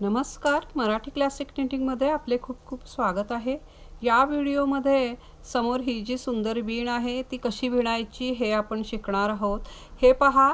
नमस्कार मराठी क्लासिकमध्ये आपले खूप खूप स्वागत आहे. या व्हिडिओमध्ये समोर ही जी सुंदर वीण आहे ती कशी विणायची हे आपण शिकणार आहोत. हे पहा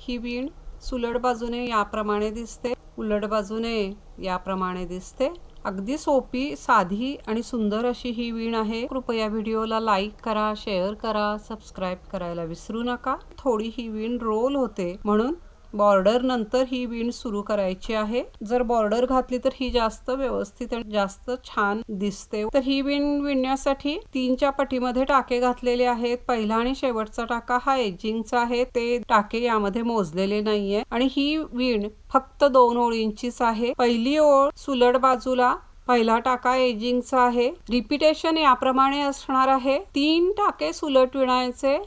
ही वीण सुलट बाजूने याप्रमाणे दिसते उलट बाजूने याप्रमाणे दिसते. अगदी सोपी साधी आणि सुंदर अशी ही वीण आहे. कृपया व्हिडिओला लाईक करा शेअर करा सबस्क्राईब करायला विसरू नका. थोडी ही वीण रोल होते म्हणून बॉर्डर नंतर ही विण सुरू करायची आहे. जर बॉर्डर घातली तर ही जास्त व्यवस्थित आणि जास्त छान दिसते. तर ही विण विणण्यासाठी तीनच्या पटीमध्ये टाके घातलेले आहेत. पहिला आणि शेवटचा टाका हा एजिंगचा आहे. ते टाके यामध्ये मोजलेले नाहीये. आणि ही विण फक्त दोन ओळींचीच आहे. पहिली ओळ सुलट बाजूला पहिला टाका एजिंगचा आहे. रिपिटेशन याप्रमाणे असणार आहे. तीन टाके सुलट विणायचे.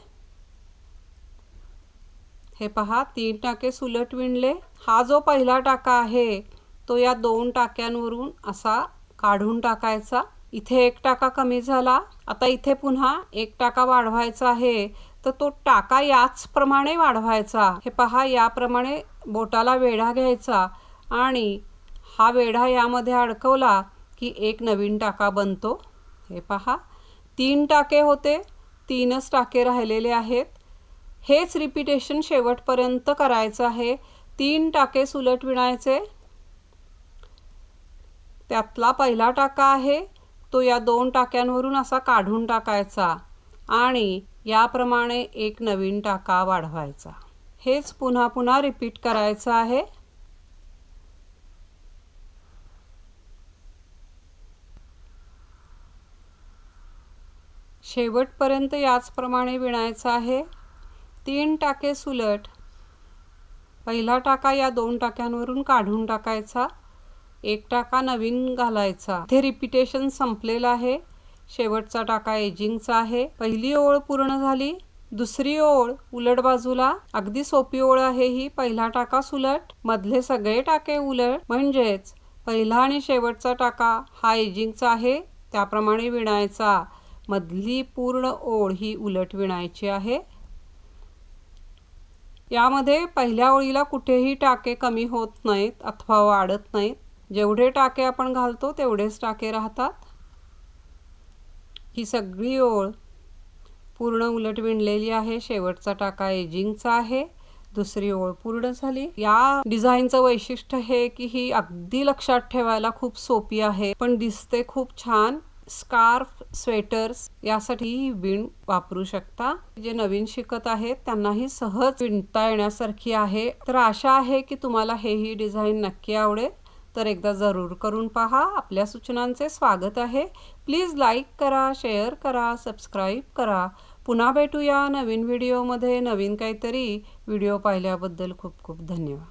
हे पहा तीन टाके सुलट विणले. हा जो पहिला टाका आहे तो या दोन टाक्यांवरून असा काढून टाकायचा. इथे एक टाका कमी झाला. आता इथे पुन्हा एक टाका वाढवायचा आहे. तर तो टाका याच प्रमाणे वाढवायचा. हे पहा याप्रमाणे बोटाला वेढा घ्यायचा. आणि हा वेढा यामध्ये अडकवला की एक नवीन टाका बनतो. हे पहा तीन टाके होते. तीनच टाके राहिलेले आहेत. हेच रिपिटेशन शेवटपर्यंत करायचं आहे. तीन टाके सुलट विणायचे. त्यातला पहिला टाका आहे. तो या दोन टाक्यांवरून असा काढून टाकायचा आणि याप्रमाणे एक नवीन टाका वाढवायचा. हेच पुन्हा पुन्हा रिपीट करायचं आहे. शेवटपर्यंत याचप्रमाणे विणायचं आहे. तीन टाके सुलट. पहिला टाका या दोन टाक्यांवरून काढून टाकायचा. एक टाका नवीन घालायचा. इथे रिपिटेशन संपलेलं आहे. शेवटचा टाका एजिंगचा आहे. पहिली ओळ पूर्ण झाली. दुसरी ओळ उलट बाजूला. अगदी सोपी ओळ आहे ही. पहिला टाका सुलट. मधले सगळे टाके उलट. म्हणजेच पहिला आणि शेवटचा टाका हा एजिंगचा आहे. त्याप्रमाणे विणायचा. मधली पूर्ण ओळ ही उलट विणायची आहे. यामध्ये पहिल्या ओळीला कुठेही टाके कमी होत नाहीत अथवा वाढत नाहीत. जेवढे टाके आपण घालतो तेवढेच टाके राहतात. ही सगळी ओळ पूर्ण उलट विणलेली आहे. शेवटचा टाका एजिंगचा आहे. दुसरी ओळ पूर्ण झाली. या डिझाईनचं वैशिष्ट्य हे की ही अगदी लक्षात ठेवायला खूप सोपी आहे पण दिसते खूप छान. स्कार्फ स्वेटर्स यासाठी विण वापरू शकता. जे नवीन शिकत आहेत त्यांनाही सहज विणता येण्यासारखी आहे. तर आशा आहे की तुम्हाला हे ही डिझाईन नक्की आवडेल. तर एकदा जरूर करून पहा. आपल्या सूचनांचे स्वागत आहे. प्लीज लाईक करा शेअर करा सबस्क्राईब करा. पुन्हा भेटूया नवीन व्हिडिओमध्ये. नवीन काहीतरी व्हिडिओ पाहिल्याबद्दल खूप खूप धन्यवाद.